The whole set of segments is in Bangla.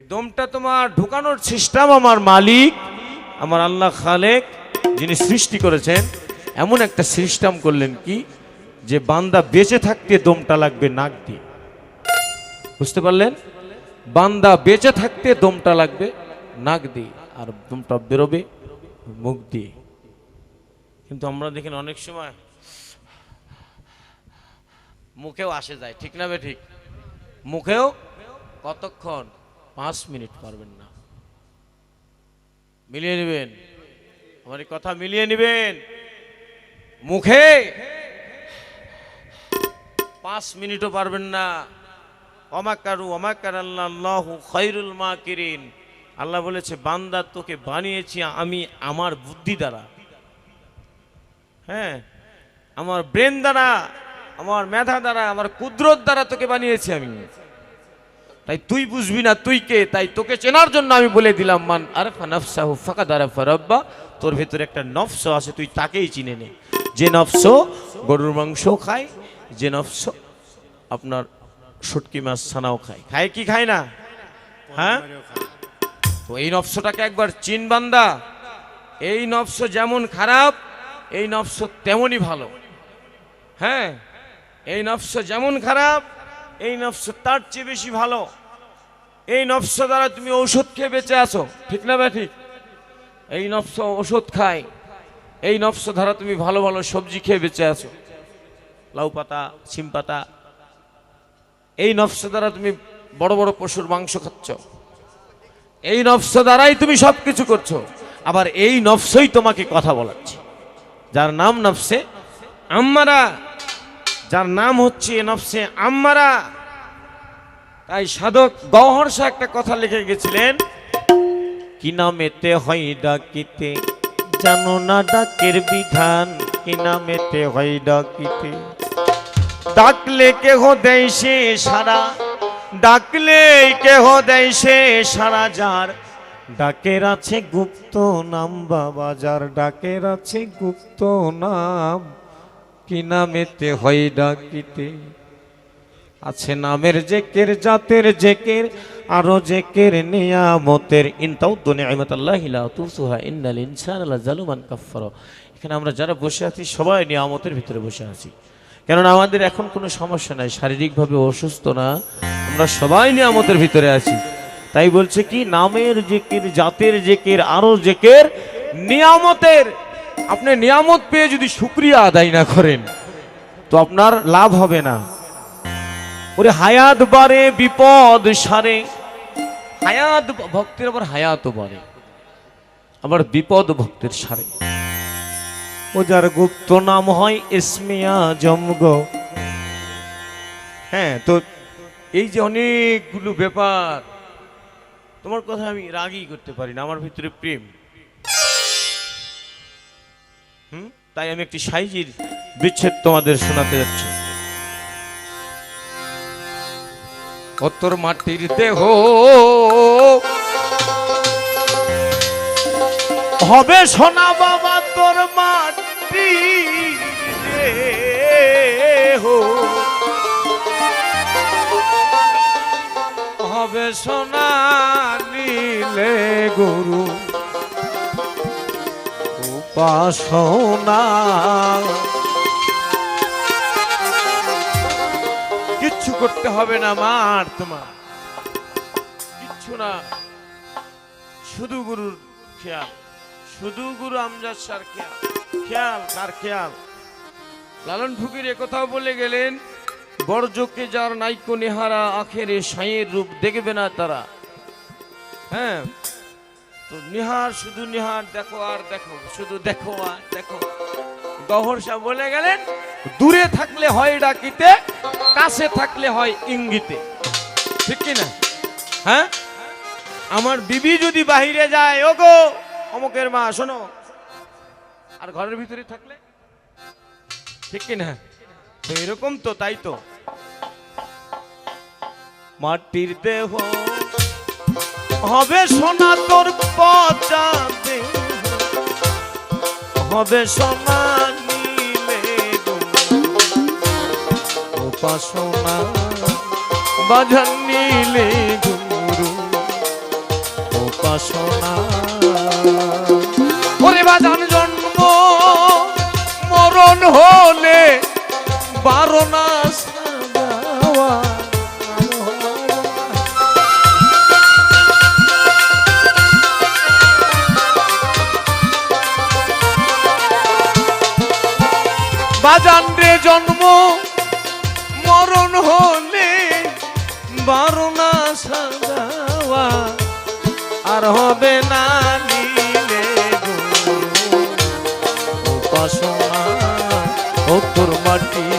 দমটা তোমার ঢুকানোর সিস্টেম আমার মালিক, আমার আল্লাহ খালেক, যিনি সৃষ্টি করেছেন, এমন একটা সিস্টেম করলেন কি? যে বান্দা বেঁচে থাকতে দমটা লাগবে নাক দিয়ে। বুঝতে পারলেন? বান্দা বেঁচে থাকতে দমটা লাগবে নাক দিয়ে, আর দমটা বেরোবে মুখ দিয়ে। কিন্তু আমরা দেখেন অনেক সময় মুখেও আসে যায়, ঠিক না বে ঠিক? মুখেও কতক্ষণ পাঁচ মিনিট পারবেন না। মিলিয়ে নেবেন। আমার কথা মিলিয়ে নেবেন। মুখে। পাঁচ মিনিটও পারবেন না। অমাকারু অমাকার আল্লাহ খৈরুল মা কিরিন আল্লাহ বলেছে, বান্দা তোকে বানিয়েছি আমি আমার বুদ্ধি দ্বারা। হ্যাঁ? আমার ব্রেন দ্বারা, আমার মেধা দ্বারা, আমার কুদরত দ্বারা তোকে বানিয়েছি আমি। তাই তুই বুঝবি না, তুই কে? তাই তোকে চেনার জন্য আমি বলে দিলাম, মান আরে ফানাফসাহু ফাকাদ আরাফা রব্বা। তোর ভেতরে একটা নফস আছে, তুই তাকেই চিনে নে। যে নফস গরুর মাংস খায়, যে নফস আপনার শুটকি মাছ ছানাও খায়। খায় কি খায় না? হ্যাঁ? তো এই নফসটাকে একবার চিন বান্দা। এই নফস যেমন খারাপ, এই নফস তেমনই ভালো। হ্যাঁ? এই নফস যেমন খারাপ, এই নফস তার চেয়ে বেশি ভালো। এই নফস দ্বারা তুমি ঔষধ খেয়ে বেঁচে আছো, ঠিক না ব্যা ঠিক এই নফস ওষুধ খায়, এই নফস দ্বারা তুমি ভালো ভালো সবজি খেয়ে বেঁচে আছো। লাউ পাতা সিম পাতা, এই নফস দ্বারা তুমি বড় বড় পশুর মাংস খাচ্ছ। এই নফস দ্বারাই তুমি সব কিছু করছ। আবার এই নফসই তোমাকে কথা বলাচ্ছে। যার নাম নফসে আম্মারা, যার নাম হচ্ছে নফসে আম্মারা। তাই সাধক গহর্ষা একটা কথা লিখে গেছিলেন কি নামেতে হয় ডাকিতে? জানো না ডাকের বিধান? কি নামেতে হয় ডাকিতে? ডাকলে কেহ দেয় সে সারা ডাকলে কেহ দেয় সে সারা যার। ডাকের আছে গুপ্ত নাম বাবা যার ডাকের আছে গুপ্ত নাম কি নামেতে হয় ডাকিতে? আছে নামের জেকের, জাতের জেকের, আরও জেকের নিয়ামতের। নিয়ামত আল্লাহ লা তুসুহা ইন্নাল ইনসান জালুমান কাফফার। এখানে আমরা যারা বসে আছি, সবাই নিয়ামতের ভিতরে বসে আছি। কেননা আমাদের এখন কোনো সমস্যা নাই, শারীরিকভাবে অসুস্থ না, আমরা সবাই নিয়ামতের ভিতরে আছি। তাই বলছে কি, নামের জেকের, জাতের জেকের, আরও জেকের নিয়ামতের। আপনি নিয়ামত পেয়ে যদি শুক্রিয়া আদায় না করেন, তো আপনার লাভ হবে না। ওরে হায়াত বারে বিপদ সারে। হায়াত ভক্তের আবার হায়াত বাড়ে। আবার বিপদ ভক্তের সারে। ও যার গুপ্ত নাম হয় ইসমিয়া জমগ। হ্যাঁ তো এই যে অনেকগুলো ব্যাপার, তোমার কথা আমি রাগই করতে পারি না, আমার ভিতরে প্রেম। হুম? তাই আমি একটি সাইজির বিচ্ছেদ তোমাদের শোনাতে যাচ্ছি। কতর মাটির দেহ? হবে সোনা বাবা তোর মাটি হবে সোনা নীলে গুরু উপাসনা কিচ্ছু করতে হবে না মার তোমার। কিচ্ছু না। শুধু গুরুর খেয়াল। শুধু গুরু আমজাদ সার খেয়াল। খেয়াল, তার খেয়াল। লালন ফকির একথাও বলে গেলেন বর্জকে যার নাইকো নেহারা আখেরে সাঁয়ের রূপ দেখবে না তারা। হ্যাঁ তো নিহার, শুধু নিহার দেখো আর দেখো, শুধু দেখো আর দেখো। গহর সাহেব বলে গেলেন দূরে থাকলে হয় ডাকিতে, কাছে থাকলে হয় ইঙ্গিতে। ঠিক কি না হ্যাঁ? আমার বিবি যদি বাহিরে যায় ও গো অমুকের মা, শোনো। আর ঘরের ভিতরে থাকলে? ঠিক কি না তো এরকম তো, তাই তো। মাটির দেহ হবে সোনা তোর পচা হবে সোনা উপাসনা বাজান নীলে গুরু উপাসনা ওরে বাজান জন্ম মরণ হলে বারণা বাজান রে জন্ম আর হবে না নিলে গো। উপাসনা ও তোর মাটির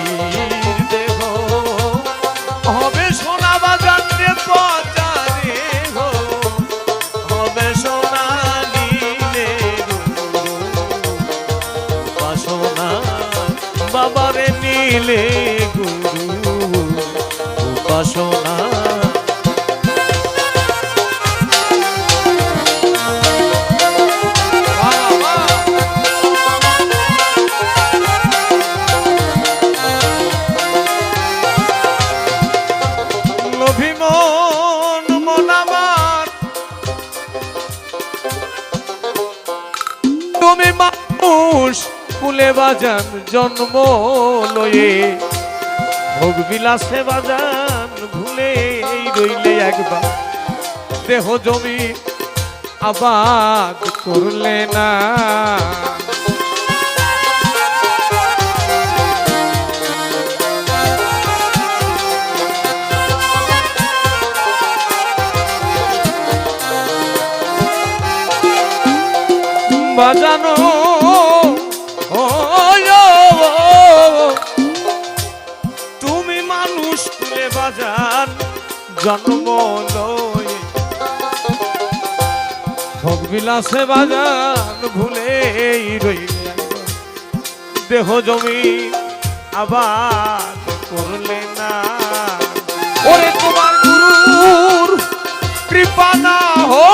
বাজান জন্ম লয়ে। ভোগ বিলাসে বাজান ভুলে রইলে একবার। দেহ জমি আবাদ করলে না। বাজানো জন্ম বাজান ভুলে রইলে দেহ জমি আবার করলে না। ওরে তোমার গুরুর কৃপা না হো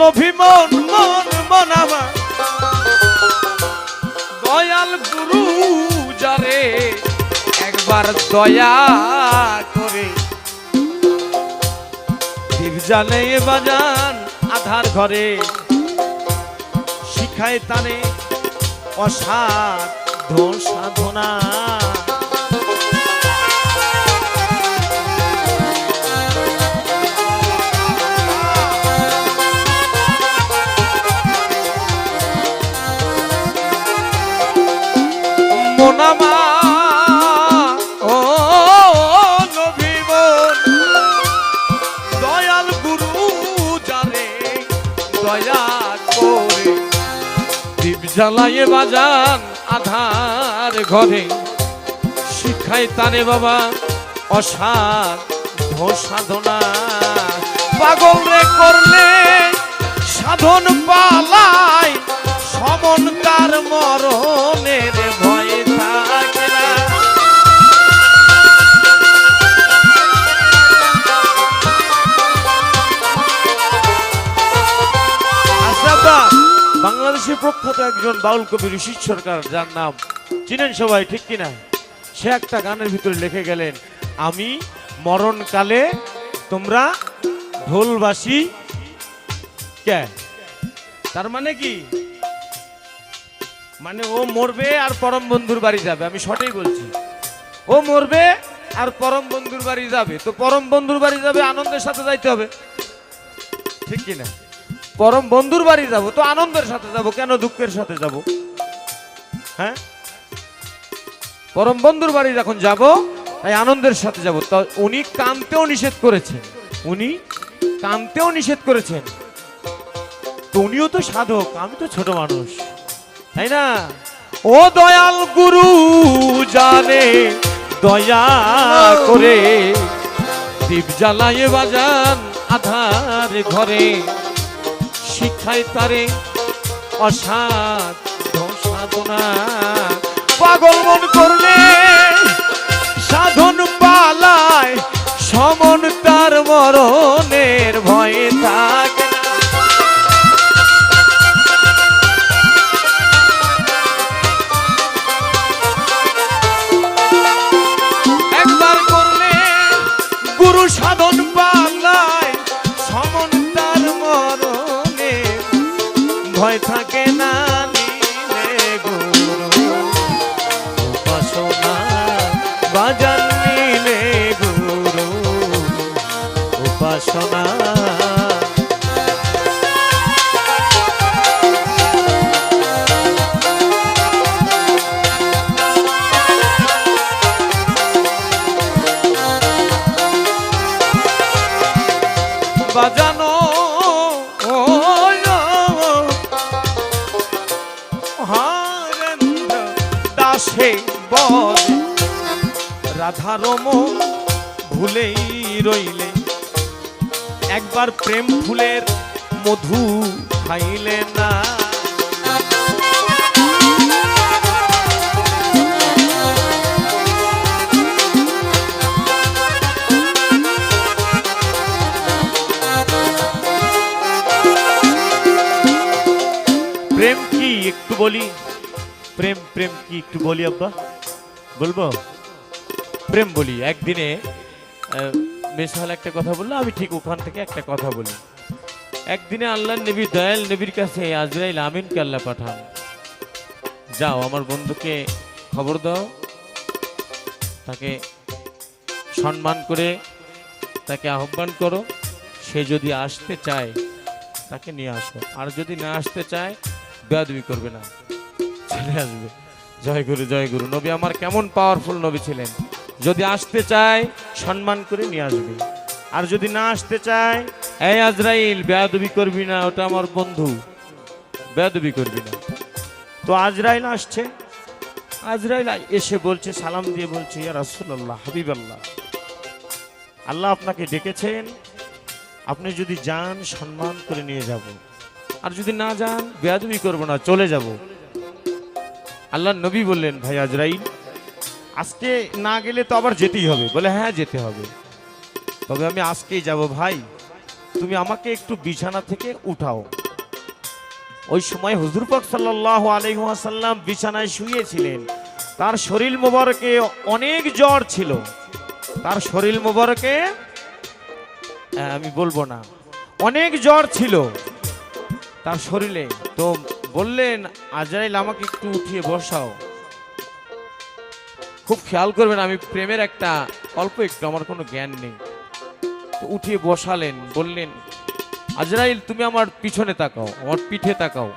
লোভী মন মন মনামা দয়াল গুরু যারে একবার দয়া করে। জানে বাজান আধার ঘরে। শিখায় তানে অসাধ সাধনা। বাজান আধার ঘরে। শিক্ষায় তারে বাবা অসার সাধনা পাগল রে করলে সাধন পালায় সমনকার মরণের ভয় থাকে বাংলাদেশের প্রখ্যাত একজন বাউল কবি ঋষি সরকার, যার নাম চিনেন সবাই, ঠিক কিনা? সে একটা গানের ভিতরে লিখে গেলেন, আমি মরণকালে তোমরা ঢোলবাসী কে? তার মানে কি? মানে ও মরবে আর পরম বন্ধুর বাড়ি যাবে, আমি সঠিক বলছি? ও মরবে আর পরম বন্ধুর বাড়ি যাবে, তো পরম বন্ধুর বাড়ি যাবে, আনন্দের সাথে যাইতে হবে, ঠিক কিনা? পরম বন্ধুর বাড়ি যাব, তো আনন্দের সাথে যাব, কেন দুঃখের সাথে যাব? হ্যাঁ? পরম বন্ধুর বাড়ি যখন যাব, তাই আনন্দের সাথে যাব। তা উনি কানতেও নিষেধ করেছেন। উনি কানতেও নিষেধ করেছেন। তো উনিও তো সাধক, আমি তো ছোট মানুষ। তাই না? ও দয়াল গুরু জানে, দয়া করে দীপ জ্বালায়ে বাজান আধার ঘরে। শিক্ষায় তারে অসাধ্য সাধনা। পাগল মন করলে সাধন পালায় সমন তার মরণের ভয়ে থাকে ভুলেই রইলে। একবার প্রেম ফুলের মধু খাইলে না। প্রেম কি একটু বলি? প্রেম প্রেম কি একটু বলি আব্বা? বলব? প্রেম বলি, একদিনে মেশাল একটা কথা বলল, আমি ঠিক ওখান থেকে একটা কথা বলি। একদিনে আল্লাহ নবী, দয়াল নবীর কাছে আজরাইল আমিনকে আল্লাহ পাঠান। যাও, আমার বন্ধুকে খবর দাও। তাকে সম্মান করে তাকে আহ্বান করো। সে যদি আসতে চায়, তাকে নিয়ে আসো। আর যদি না আসতে চায়, বেয়াদবি করবে না। চলে আসবে। জয় গুরু জয় গুরু। নবী আমার কেমন পাওয়ারফুল নবী ছিলেন। যদি আসতে চায়, সম্মান করে নিয়ে আসবে। আর যদি না আসতে চায়, এই আজরাইল, বেয়াদবি করবি না, ওটা আমার বন্ধু। বেয়াদবি করবি না। তো আজরাইল আসছে। আজরাইল এসে বলছে, সালাম দিয়ে বলছে, ইয়া রাসূলুল্লাহ, হাবিবাল্লাহ, আল্লাহ আপনাকে ডেকেছেন। আপনি যদি যান, সম্মান করে নিয়ে যাব। আর যদি না যান, বেয়াদবি করব না, চলে যাব। আল্লাহ নবী বললেন, ভাই আজরাইল আজকে না গেলে তো আবার যেতেই হবে। বলে হ্যাঁ যেতে হবে। তবে আমি আজকেই যাব ভাই। তুমি আমাকে একটু বিছানা থেকে উঠাও। ওই সময় হুজুর পাক সাল্লাল্লাহু আলাইহি ওয়াসাল্লাম বিছানায় শুয়েছিলেন। তার শরীর মোবারকে অনেক জ্বর ছিল। তার শরীর মোবারকে আমি বলব না, অনেক জ্বর ছিল তার শরীরে। তো বললেন, আজরাইল, আমাকে একটু উঠিয়ে বসাও। খুব খেয়াল করবেন, আমি প্রেমের একটা অল্প একটু, আমার কোনো জ্ঞান নেই। তো উঠিয়ে বসালেন, বললেন, আজরাইল, তুমি আমার পিছনে তাকাও, আমার পিঠে তাকাও।